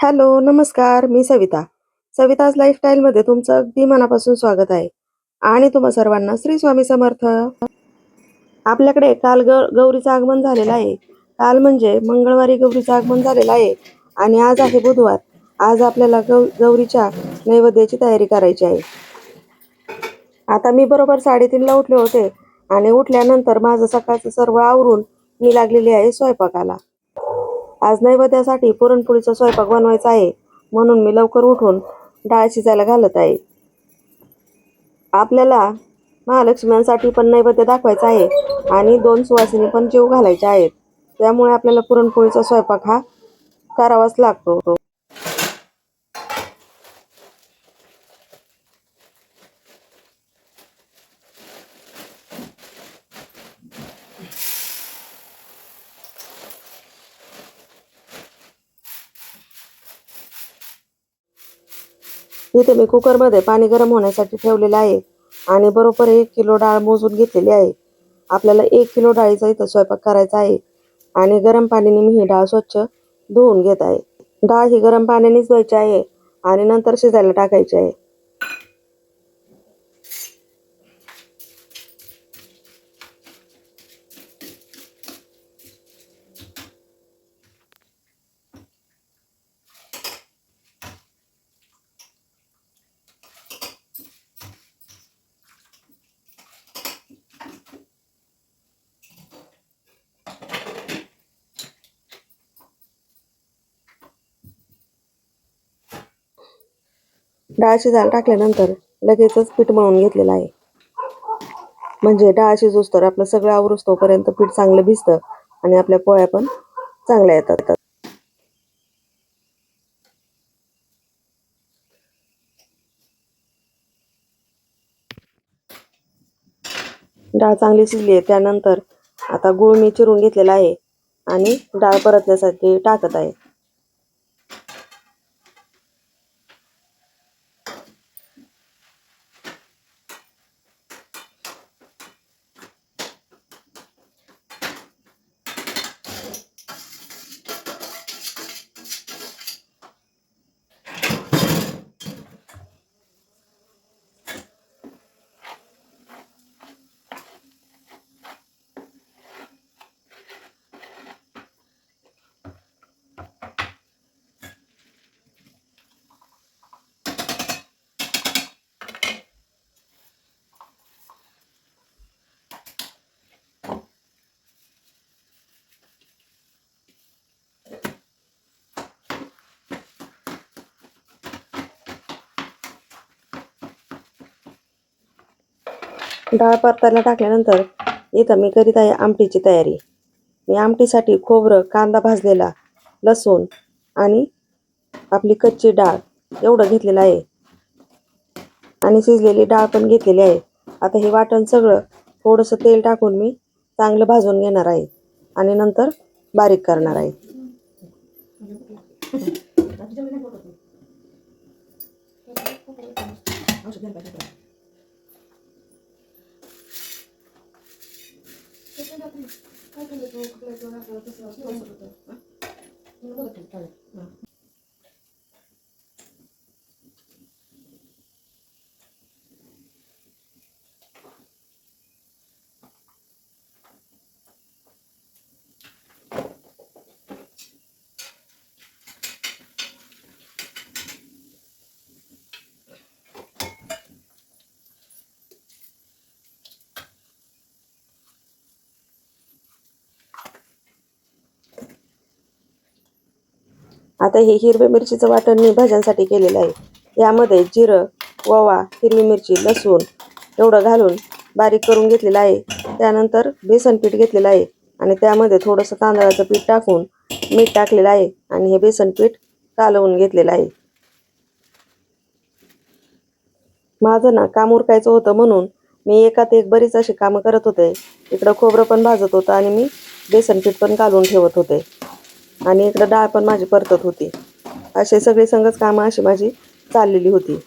Hello, नमस्कार. मी सविता. सविताज लाईफस्टाईलमध्ये तुमचं अगदी मनापासून स्वागत आहे आणि तुम्हा सर्वांना श्री स्वामी समर्थ. आपल्याकडे काल ग गौरीचं आगमन झालेलं आहे. काल म्हणजे मंगळवारी गौरीचं आगमन झालेलं आहे आणि आज आहे बुधवार. आज आपल्याला गौ गौरीच्या नैवेद्याची तयारी करायची आहे. आता मी बरोबर साडेतीनला उठले होते आणि उठल्यानंतर माझं सकाळचं सर्व आवरून मी लागलेली आहे स्वयंपाकाला. आज नैवेद्यासाठी पुरणपोळीचा स्वयंपाक बनवायचा आहे म्हणून मी लवकर उठून डाळ शिजायला घालत आहे. आपल्याला महालक्ष्म्यांसाठी पण नैवेद्य दाखवायचा आहे आणि दोन सुवासिनी पण जीव घालायचे आहेत. त्यामुळे आपल्याला पुरणपोळीचा स्वयंपाक हा करावाच लागतो. इथे मी कुकरमध्ये पाणी गरम होण्यासाठी ठेवलेलं आहे आणि बरोबर एक किलो डाळ मोजून घेतलेली आहे. आपल्याला एक किलो डाळीचा इथं स्वयंपाक करायचा आहे आणि गरम पाण्याने मी ही डाळ स्वच्छ धुवून घेत आहे. डाळ ही गरम पाण्यानेच धुवायची आहे आणि नंतर शिजायला टाकायची आहे. डाळ शिजायला टाकल्यानंतर लगेचच पीठ मळून घेतलेलं आहे. म्हणजे डाळ शिजूस तर आपलं सगळं आवरसतोपर्यंत पीठ चांगलं भिजतं आणि आपल्या पोळ्या पण चांगल्या येतात. डाळ चांगली शिजली आहे त्यानंतर आता गूळ मी चिरून घेतलेला आहे आणि डाळ परतण्यासाठी टाकत आहे. डाळ परतायला टाकल्यानंतर इथं मी करीत आहे आमटीची तयारी. मी आमटीसाठी खोबरं, कांदा भाजलेला, लसूण आणि आपली कच्ची डाळ एवढं घेतलेलं आहे आणि शिजलेली डाळ पण घेतलेली आहे. आता हे वाटण सगळं थोडंसं तेल टाकून मी चांगलं भाजून घेणार आहे आणि नंतर बारीक करणार आहे. Поэтому это, когда я говорю, что это сразу, это сразу. Ну, вот это, понятно. आता हे हिरव्या मिरचीचं वाटण मी भाज्यांसाठी केलेलं आहे. यामध्ये जिरं, ओवा, हिरवी मिरची, लसूण एवढं घालून बारीक करून घेतलेलं आहे. त्यानंतर बेसन पीठ घेतलेलं आहे आणि त्यामध्ये थोडंसं तांदळाचं पीठ टाकून मीठ टाकलेलं आहे आणि हे बेसन पीठ कालवून घेतलेलं आहे. माझं ना काम उरकायचं होतं म्हणून मी एकात एक बरीच अशी कामं करत होते. इकडं खोबरं पण भाजत होतं आणि मी बेसन पीठ पण कालवून ठेवत होते आणि इकडं डाळ पण माझी परतत होती. असे सगळे संगच कामं अशी माझी चाललेली होती.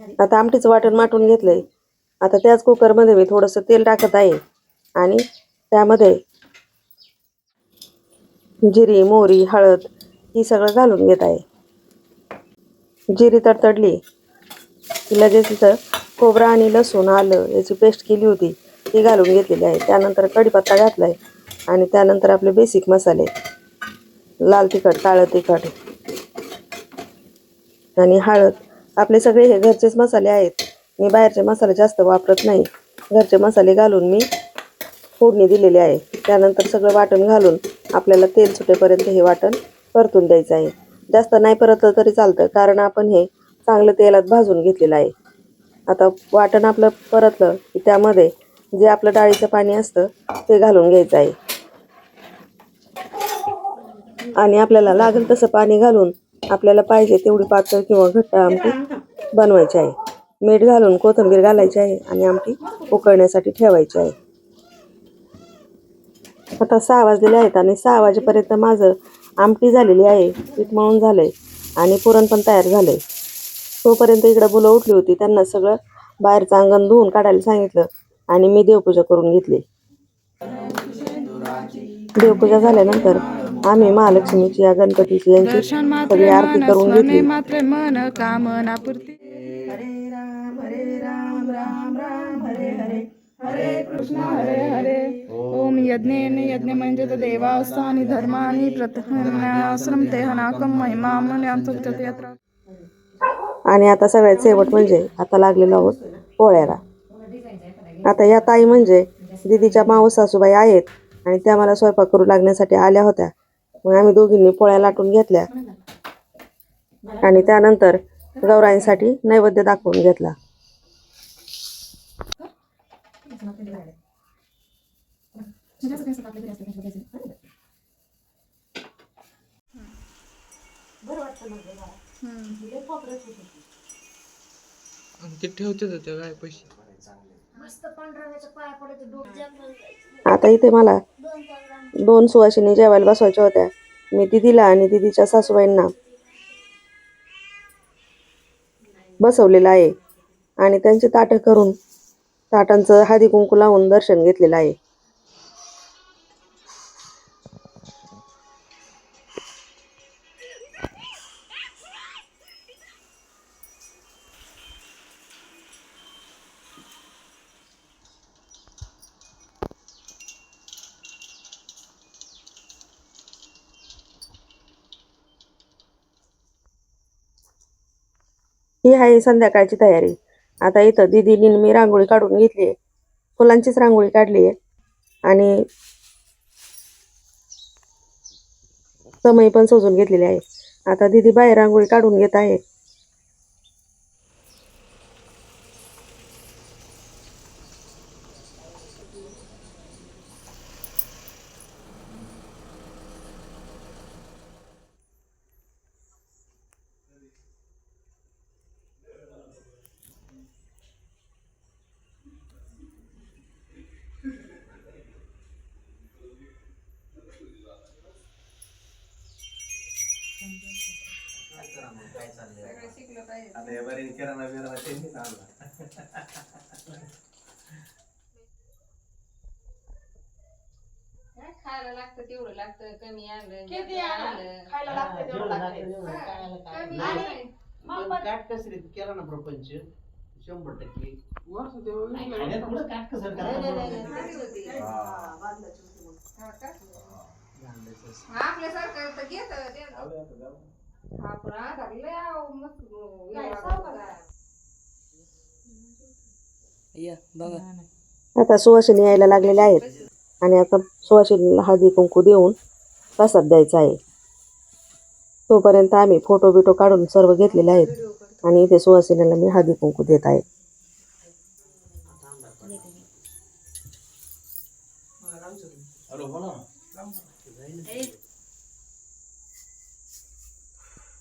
आता आमटीचं वाटण माटून घेतलंय. आता त्याच कुकरमध्ये मी थोडंसं तेल टाकत आहे. आणि त्यामध्ये जिरी मोहरी हळद ही सगळं घालून घेत आहे. जिरी तडतडली की लगेच तिथं खोबरं आणि लसूण आलं याची पेस्ट केली होती ती घालून घेतलेली आहे. त्यानंतर कढीपत्ता घातला आहे आणि त्यानंतर आपले बेसिक मसाले. लाल तिखट काळं तिखट आणि हळद आपले सगळे हे घरचेच मसाले आहेत. मी बाहेरचे मसाले जास्त वापरत नाही. घरचे मसाले घालून मी फोडणी दिलेली आहे. त्यानंतर सगळं वाटण घालून आपल्याला तेल सुटेपर्यंत हे वाटण परतून द्यायचं आहे. जास्त नाही परतलं तरी चालतं कारण आपण हे चांगलं तेलात भाजून घेतलेलं आहे. आता वाटण आपलं परतलं की त्यामध्ये जे आपलं डाळीचं पाणी असतं ते घालून घ्यायचं आहे. आणि आपल्याला लागेल तसं पाणी घालून आपल्याला पाहिजे तेवढी पातळ किंवा घट्ट आमटी बनवायची आहे. मीठ घालून कोथिंबीर घालायची आहे आणि आमटी उकळण्यासाठी ठेवायची आहे. आता सहा वाजलेले आहेत आणि सहा वाजेपर्यंत माझं आमटी झालेली आहे. पीठ मळून आहे आणि पुरण पण तयार झालं आहे तोपर्यंत इकडं मुलं उठली होती. त्यांना सगळं बाहेरचं अंगण धुवून काढायला सांगितलं आणि मी देवपूजा करून घेतली. देवपूजा झाल्यानंतर आम्ही महालक्ष्मीची या गणपतीची यांची दर्शन मात्रे सगळी आरती मन करून स्मरणे घेतली. मात्रे मन कामना पूर्ती हरे हरे ओम यज्ञेन यज्ञ म्हणजे तो देवास्थानी धर्मानी प्रथम ते हनाकम महिमा यत्र. आणि आता सगळ्यात शेवट म्हणजे आता लागलेलो आहोत पोळ्याला. आता या ताई म्हणजे दिदीच्या मावस सासूबाई आहेत आणि त्या मला स्वयंपाक करू लागण्यासाठी आल्या होत्या. मग आम्ही दोघींनी पोळ्या लाटून घेतल्या. आणि त्यानंतर गौराईंसाठी नैवेद्य दाखवून घेतला. ते ठेवते काय पैसे? आता इथे मला दोन सुवासिनी जेवायला बसवायच्या होत्या. मी दिदीला आणि दिदीच्या सासूबाईंना बसवलेलं आहे. आणि त्यांचे ताटं करून ताटांचं हळदी कुंकू लावून दर्शन घेतलेलं आहे. ही आहे संध्याकाळची तयारी. आता इथं दिदीनी मी रांगोळी काढून घेतली आहे. फुलांचीच रांगोळी काढली आहे. आणि समय पण सजून घेतलेली आहे. आता दिदी बाहेर रांगोळी काढून घेत आहे. किराणा बिराणा त्यांनीच आणला काय खायला लागतं तेवढं लागतं कमी आणलं किती? आणलं. खायला लागतं तेवढं लागतं. कमी आणि- आणलं. मग पण काटकसरीत केला ना प्रपंच शंभर टक्के खाण्यात कुठं काटकसर नाही, नाही, नाही, करायला नाही. कमी होती. हा, बादलाची होती मग. हा का? आपल्यासारखं तर घेतं ते. आता सुवासिनी यायला लागलेल्या आहेत. आणि आता सुवासिनीला हळदी कुंकू देऊन प्रसाद द्यायचा आहे. तोपर्यंत आम्ही फोटो बिटो काढून सर्व घेतलेले आहेत. आणि इथे सुवासिनीला मी हळदी कुंकू देत आहे.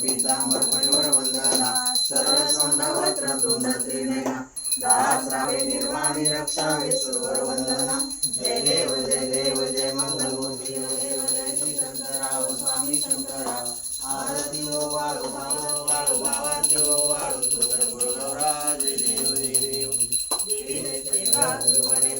पीतांबर फळीवर वंदना. सरळ सोंडावत्र तुंड त्रिनेना. दासरावे निर्वाणी रक्षावे सुरवर वंदना. जय देव जय देव जय मंगलमूर्ती जय जय श्री शंकराव स्वामी शंकराव आरती ओ वाळू भाऊ वाळू भावाती ओ वाळू सुगर गुरुगौरा जय देव जय देव.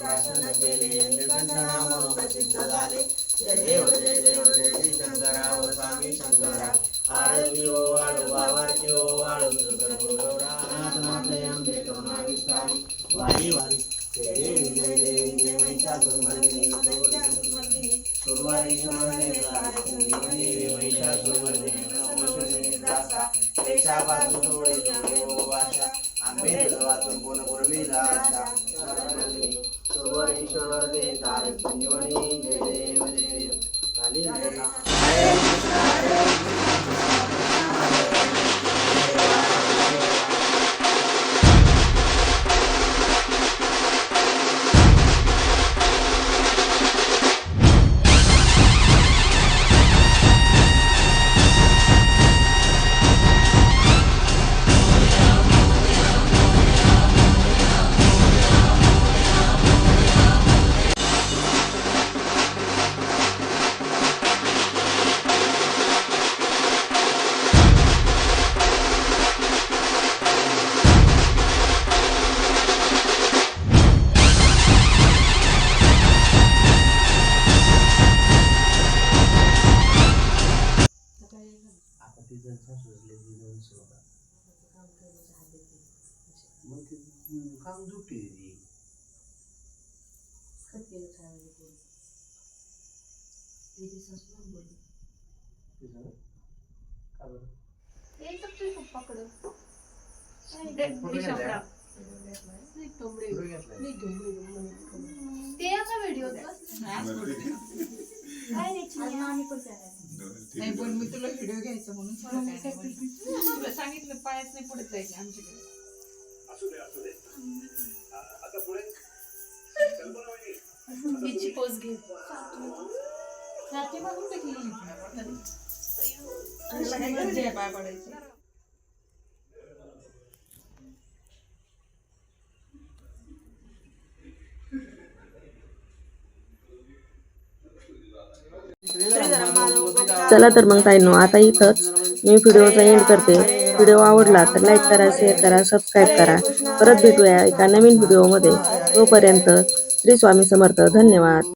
भाषण केले. नाम प्रसिद्ध झाले. जय देव जय देव जय श्री शंकराव स्वामी शंकराव आरती ओ वाळू वावरती ओ वाळू दुर्गवडा नाथनाथले आंबे करुणा विस्तारी वारी वारी बाजू वाशा आंबे वाचून कोण पूर्वीला ईश्वर दे देव ते का व्हिडिओ नाही पण मी तुला व्हिडिओ घ्यायचा म्हणून तुला सांगितलं पायाच नाही पुढे जायचं आमच्याकडे. तिची घे. रात्री बघून पाय पडायचं? चला तर मग ताईनो आता इथंच मी व्हिडिओचा एंड करते. व्हिडिओ आवडला तर लाईक करा शेअर करा सबस्क्राईब करा. परत भेटूया एका नवीन व्हिडिओमध्ये. तोपर्यंत श्री स्वामी समर्थ. धन्यवाद.